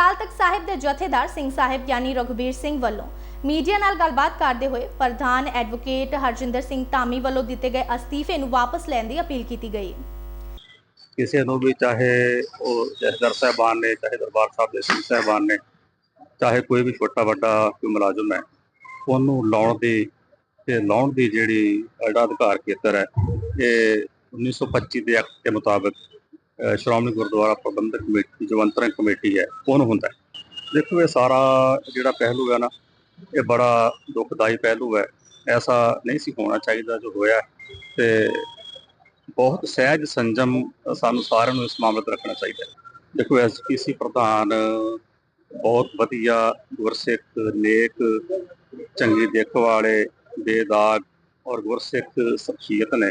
ਅਕਾਲ ਤਖਤ ਸਾਹਿਬ ਦੇ ਜਥੇਦਾਰ ਸਿੰਘ ਸਾਹਿਬ ਯਾਨੀ ਰਘੁਬੀਰ ਸਿੰਘ ਵੱਲੋਂ ਮੀਡੀਆ ਨਾਲ ਗੱਲਬਾਤ ਕਰਦੇ ਹੋਏ ਪ੍ਰਧਾਨ ਐਡਵੋਕੇਟ ਹਰਜਿੰਦਰ ਸਿੰਘ ਧਾਮੀ ਵੱਲੋਂ ਦਿੱਤੇ ਗਏ ਅਸਤੀਫੇ ਨੂੰ ਵਾਪਸ ਲੈਣ ਦੀ ਅਪੀਲ ਕੀਤੀ ਗਈ। ਕਿਸੇ ਨੂੰ ਵੀ ਚਾਹੇ ਉਹ ਜਥੇਦਾਰ ਸਾਹਿਬਾਨ ਨੇ, ਚਾਹੇ ਦਰਬਾਰ ਸਾਹਿਬ ਦੇ ਸਿੰਘ ਸਾਹਿਬਾਨ ਨੇ, ਚਾਹੇ ਕੋਈ ਵੀ ਛੋਟਾ ਵੱਡਾ ਕੋਈ ਮੁਲਾਜ਼ਮ ਹੈ, ਉਹਨੂੰ ਲਾਉਣ ਦੀ ਤੇ ਲਾਉਣ ਦੀ ਜਿਹੜੀ ਜਿਹੜਾ ਅਧਿਕਾਰ ਖੇਤਰ ਹੈ, ਇਹ 1925 ਦੇ ਐਕਟ ਦੇ ਮੁਤਾਬਕ ਸ਼੍ਰੋਮਣੀ ਗੁਰਦੁਆਰਾ ਪ੍ਰਬੰਧਕ ਕਮੇਟੀ ਜੋ ਅੰਤਰਿਮ ਕਮੇਟੀ ਹੈ ਉਹਨੂੰ ਹੁੰਦਾ ਦੇਖੋ, ਇਹ ਸਾਰਾ ਜਿਹੜਾ ਪਹਿਲੂ ਹੈ ਨਾ, ਇਹ ਬੜਾ ਦੁਖਦਾਈ ਪਹਿਲੂ ਹੈ। ਐਸਾ ਨਹੀਂ ਸੀ ਹੋਣਾ ਚਾਹੀਦਾ ਜੋ ਹੋਇਆ ਤੇ ਬਹੁਤ ਸਹਿਜ ਸੰਜਮ ਸਾਨੂੰ ਸਾਰਿਆਂ ਨੂੰ ਇਸ ਮਾਮਲੇ ਤੇ ਰੱਖਣਾ ਚਾਹੀਦਾ ਹੈ। ਦੇਖੋ ਐਸਪੀਸੀ ਪ੍ਰਧਾਨ ਬਹੁਤ ਵਧੀਆ ਗੁਰਸਿੱਖ, ਨੇਕ, ਚੰਗੀ ਦਿੱਖ ਵਾਲੇ, ਬੇਦਾਗ ਔਰ ਗੁਰਸਿੱਖ ਸ਼ਖਸੀਅਤ ਨੇ।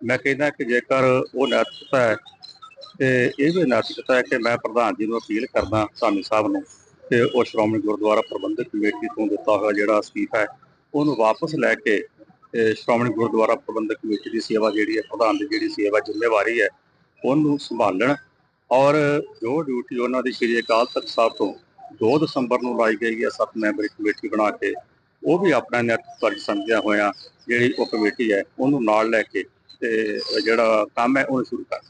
ਮੈਂ ਕਹਿੰਦਾ ਕਿ ਜੇਕਰ ਉਹ ਨੈਤਿਕਤਾ ਹੈ, ਤੇ ਇਹ ਵੀ ਨੈਤਿਕਤਾ ਹੈ ਕਿ ਮੈਂ ਪ੍ਰਧਾਨ ਜੀ ਨੂੰ ਅਪੀਲ ਕਰਦਾ ਸਾਮੀ ਸਾਹਿਬ ਨੂੰ ਕਿ ਉਹ ਸ਼੍ਰੋਮਣੀ ਗੁਰਦੁਆਰਾ ਪ੍ਰਬੰਧਕ ਕਮੇਟੀ ਤੋਂ ਦਿੱਤਾ ਹੋਇਆ ਜਿਹੜਾ ਅਸਤੀਫਾ ਹੈ, ਉਹਨੂੰ ਵਾਪਸ ਲੈ ਕੇ ਸ਼੍ਰੋਮਣੀ ਗੁਰਦੁਆਰਾ ਪ੍ਰਬੰਧਕ ਕਮੇਟੀ ਦੀ ਸੇਵਾ ਜਿਹੜੀ ਹੈ, ਪ੍ਰਧਾਨ ਦੀ ਜਿਹੜੀ ਸੇਵਾ ਜ਼ਿੰਮੇਵਾਰੀ ਹੈ, ਉਹਨੂੰ ਸੰਭਾਲਣ ਔਰ ਜੋ ਡਿਊਟੀ ਉਹਨਾਂ ਦੀ ਸ਼੍ਰੀ ਅਕਾਲ ਤਖਤ ਸਾਹਿਬ ਤੋਂ 2 ਦਸੰਬਰ ਨੂੰ ਲਾਈ ਗਈ ਹੈ, ਸੱਤ ਮੈਂਬਰੀ ਕਮੇਟੀ ਬਣਾ ਕੇ, ਉਹ ਵੀ ਆਪਣਾ ਨੈਤਿਕ ਫਰਜ਼ ਸਮਝਿਆ ਹੋਇਆ ਜਿਹੜੀ ਉਹ ਕਮੇਟੀ ਹੈ, ਉਹਨੂੰ ਨਾਲ ਲੈ ਕੇ ਤੇ ਜਿਹੜਾ ਕੰਮ ਹੈ ਉਹ ਸ਼ੁਰੂ ਕਰ